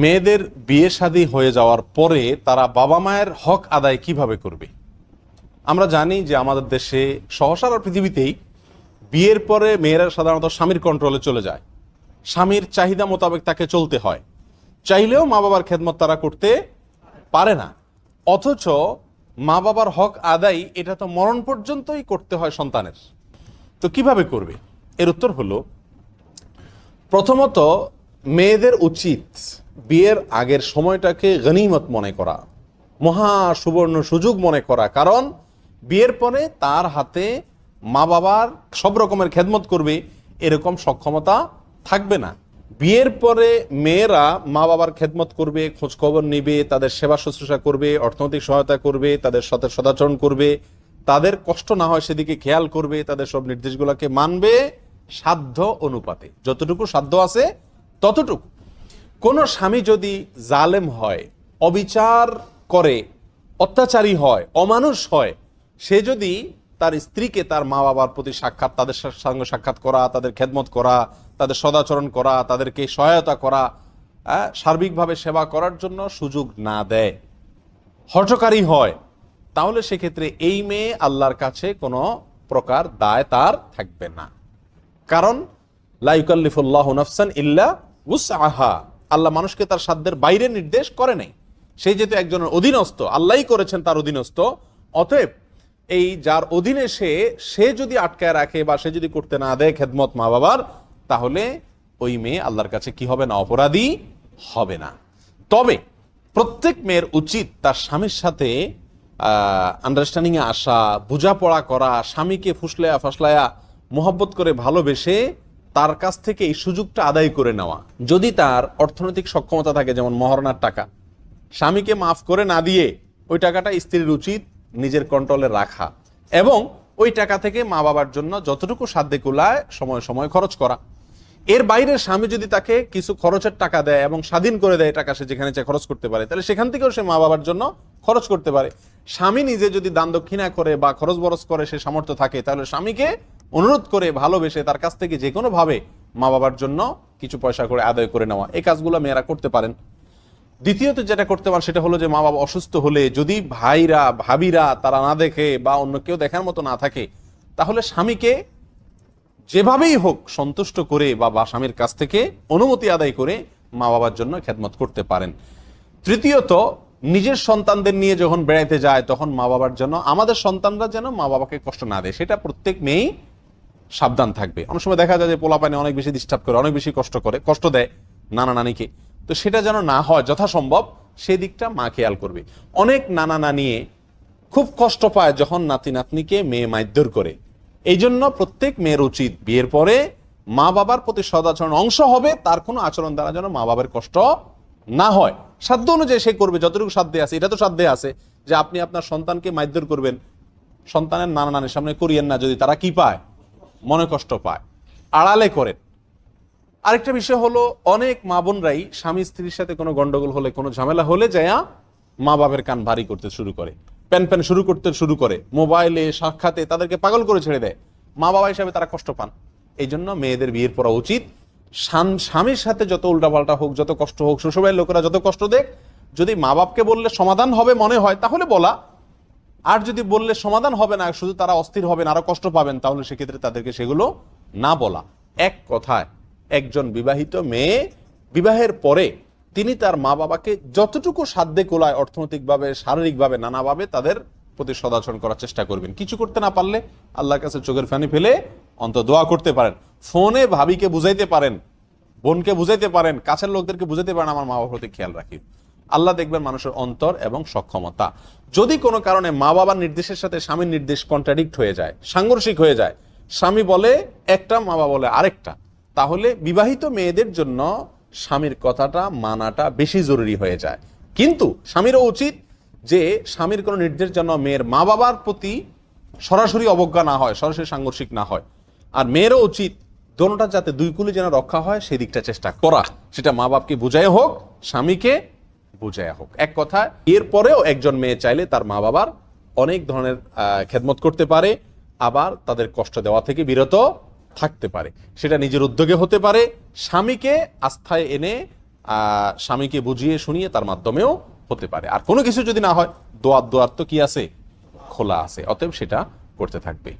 মেয়েদের বিয়ে শাদী হয়ে যাওয়ার পরে তারা বাবা মায়ের হক আদায় কীভাবে করবে? আমরা জানি যে আমাদের দেশে সহসারা পৃথিবীতেই বিয়ের পরে মেয়েরা সাধারণত স্বামীর কন্ট্রোলে চলে যায়। স্বামীর চাহিদা মোতাবেক তাকে চলতে হয়। চাইলেও মা বাবার খেদমত তারা করতে পারে না। অথচ মা বাবার হক আদায় এটা তো মরণ পর্যন্তই করতে হয় সন্তানের। তো কীভাবে করবে? এর উত্তর হলো, প্রথমত মেয়েদের উচিত বিয়ের আগের সময়টাকে গনিমত মনে করা, মহা সুবর্ণ সুযোগ মনে করা। কারণ বিয়ের পরে তার হাতে মা বাবার সব রকমের খেদমত করবে, এরকম সক্ষমতা থাকবে না। বিয়ের পরে মেয়েরা মা বাবার খেদমত করবে, খোঁজখবর নিবে, তাদের সেবা শুশ্রূষা করবে, অর্থনৈতিক সহায়তা করবে, তাদের সাথে সদাচরণ করবে। তাদের কষ্ট না হয় সেদিকে খেয়াল করবে, তাদের সব নির্দেশগুলোকে মানবে সাধ্য অনুপাতে। যতটুকু সাধ্য আছে, ততটুকু। কোন স্বামী যদি জালেম হয় অবিচার করে অত্যাচারী হয় অমানুষ হয় সে যদি তার স্ত্রীকে তার মা বাবার প্রতি সাক্ষাৎ তাদের সঙ্গে সাক্ষাৎ করা তাদের খেদমত করা তাদের সদাচরণ করা তাদেরকে সহায়তা করা আহ, সার্বিকভাবে সেবা করার জন্য সুযোগ না দেয় হঠকারী হয় তাহলে সেক্ষেত্রে এই মেয়ে আল্লাহর কাছে কোনো প্রকার দায় তার থাকবে না। কারণ লাইকাল্লিফুল্লাহ নফসান ইল্লা উসআহা। আল্লাহ মানুষকে তার সাধ্যের বাইরে নির্দেশ করে নাই। সেই যেহেতু একজনের অধীনস্থ, আল্লাহই করেছেন তার অধীনস্থ, অতএব এই যার অধীনে সে সে যদি আটকায় রাখে বা সে যদি করতে না দেয় খেদমত মা বাবার তাহলে ওই মেয়ে আল্লাহর কাছে কি হবে না? অপরাধী হবে না। তবে প্রত্যেক মেয়ের উচিত তার স্বামীর সাথে আন্ডারস্ট্যান্ডিং এ আসা, বোঝাপড়া করা, স্বামীকে ফুসলায়া ফাসলায়া মোহব্বত করে ভালোবেসে তার কাছ থেকে এই সুযোগটা আদায় করে নেওয়া। যদি তার অর্থনৈতিক সক্ষমতা থাকে, যেমন মহারণার টাকা, স্বামীকে মাফ করে না দিয়ে ওই টাকাটা স্ত্রীর উচিত নিজের কন্ট্রোলে রাখা এবং ওই টাকা থেকে মা বাবার জন্য যতটুকু সাধ্যে কুলায় সময় সময় খরচ করা। এর বাইরে স্বামী যদি তাকে কিছু খরচের টাকা দেয় এবং স্বাধীন করে দেয় টাকা সে যেখানে চায় খরচ করতে পারে, তাহলে সেখান থেকেও সে মা বাবার জন্য খরচ করতে পারে। স্বামী নিজে যদি দান দক্ষিণা করে বা খরচ বরচ করে সে সামর্থ্য থাকে, তাহলে স্বামীকে অনুরোধ করে ভালোবেসে তার কাছ থেকে যে কোনো ভাবে মা বাবার জন্য কিছু পয়সা করে আদায় করে নেওয়া। এই কাজগুলো মেয়েরা করতে পারেন। দ্বিতীয়ত যেটা করতে পারেন সেটা হলো যে মা বাবা অসুস্থ হলে যদি ভাইরা, ভাবিরা তারা না দেখে বা অন্য কেউ দেখার মতো না থাকে, তাহলে স্বামীকে যেভাবেই হোক সন্তুষ্ট করে বা বা স্বামীর কাছ থেকে অনুমতি আদায় করে মা বাবার জন্য খেদমত করতে পারেন। তৃতীয়ত, নিজের সন্তানদের নিয়ে যখন বেড়াইতে যায়, তখন মা বাবার জন্য, আমাদের সন্তানরা যেন মা বাবাকে কষ্ট না দেয়। সেটা প্রত্যেক মেয়েই সাবধান থাকবে। অনেক সময় দেখা যায় যে পোলাপানে অনেক বেশি ডিস্টার্ব করে, অনেক বেশি কষ্ট করে, কষ্ট দেয় নানা নানিকে। তো সেটা যেন না হয়, যথাসম্ভব সেই দিকটা মা খেয়াল করবে। অনেক নানা নানিয়ে খুব কষ্ট পায় যখন নাতি নাতনিকে মেয়ে মাইদ্যর করে। এই জন্য প্রত্যেক মেয়ের উচিত বিয়ের পরে মা বাবার প্রতি সদাচরণ অংশ হবে, তার কোনো আচরণ দ্বারা যেন মা বাবার কষ্ট না হয়। সাধ্য অনুযায়ী সে করবে, যতটুকু সাধ্যে আছে, এটা তো সাধ্যে আছে যে আপনি আপনার সন্তানকে মাইদ্যর করবেন। সন্তানের নানা নানির সামনে করিয়েন না যদি, তারা কি পায়? মনে কষ্ট পায়। আড়ালে করেন। আরেকটা বিষয় হলো, অনেক মা বোনরাই স্বামী স্ত্রীর সাথে কোনো গন্ডগোল হলে, কোনো ঝামেলা হলে যায়া মা বাবার কান ভারী করতে শুরু করে। প্যান প্যান শুরু করতে শুরু করে। মোবাইলে, সাক্ষাতে তাদেরকে পাগল করে ছেড়ে দেয়। মা বাবা হিসাবে তারা কষ্ট পান। এই জন্য মেয়েদের বিয়ের পড়া উচিত। স্বামীর সাথে যত উল্টাপাল্টা হোক, যত কষ্ট হোক, শ্বশুরবাড়ির লোকেরা যত কষ্ট দেখ, যদি মা বাপকে বললে সমাধান হবে মনে হয়, তাহলে বলা আর যদি বললে সমাধান হবে না, শুধু তারা অস্থির হবেন, আরও কষ্ট পাবেন, তাহলে সেক্ষেত্রে তাদেরকে সেগুলো না বলা। এক কথায়, একজন বিবাহিত মেয়ে, বিবাহের পরে তিনি তার মা বাবাকে যতটুকু সাধ্যে কোলায় অর্থনৈতিকভাবে, শারীরিকভাবে, নানাভাবে তাদের প্রতি সদাচরণ করার চেষ্টা করবেন। কিছু করতে না পারলে আল্লাহর কাছে চোখের ফানি ফেলে অন্ত দোয়া করতে পারেন। ফোনে ভাবিকে বুঝাইতে পারেন, বোনকে বুঝাইতে পারেন, কাছের লোকদেরকে বুঝাইতে পারেন, আমার মা বাবার প্রতি খেয়াল রাখি। আল্লাহ দেখবেন মানুষের অন্তর এবং সক্ষমতা। যদি কোনো কারণে মা বাবার নির্দেশের সাথে স্বামীর নির্দেশ কন্ট্রাডিক্ট হয়ে যায়, সাংঘর্ষিক হয়ে যায়, স্বামী বলে একটা মা বাবা বলে আরেকটা, তাহলে বিবাহিত মেয়েদের জন্য স্বামীর কথাটা মানাটা বেশি জরুরি হয়ে যায়। কিন্তু স্বামীরও উচিত যে স্বামীর কোনো নির্দেশ যেন মেয়ের মা বাবার প্রতি সরাসরি অবজ্ঞা না হয়, সরাসরি সাংঘর্ষিক না হয়। আর মেয়েরও উচিত দোনোটা যাতে দুই কুলি যেন রক্ষা হয় সেই দিকটা চেষ্টা করা। সেটা মা বাপকে বুঝাই হোক, স্বামীকে বুঝাই হোক। এক কথা এরপরেও একজন মেয়ে চাইলে তার মা বাবার অনেক ধরনের খেদমত করতে পারে, আবার তাদের কষ্ট দেওয়া থেকে বিরত থাকতে পারে। সেটা নিজের উদ্যোগে হতে পারে, স্বামীকে আস্থায় এনে স্বামীকে বুঝিয়ে শুনিয়ে তার মাধ্যমেও হতে পারে। আর কোনো কিছু যদি না হয়, দোয়ার দোয়ার তো কি আছে? খোলা আছে, অতএব সেটা করতে থাকবে।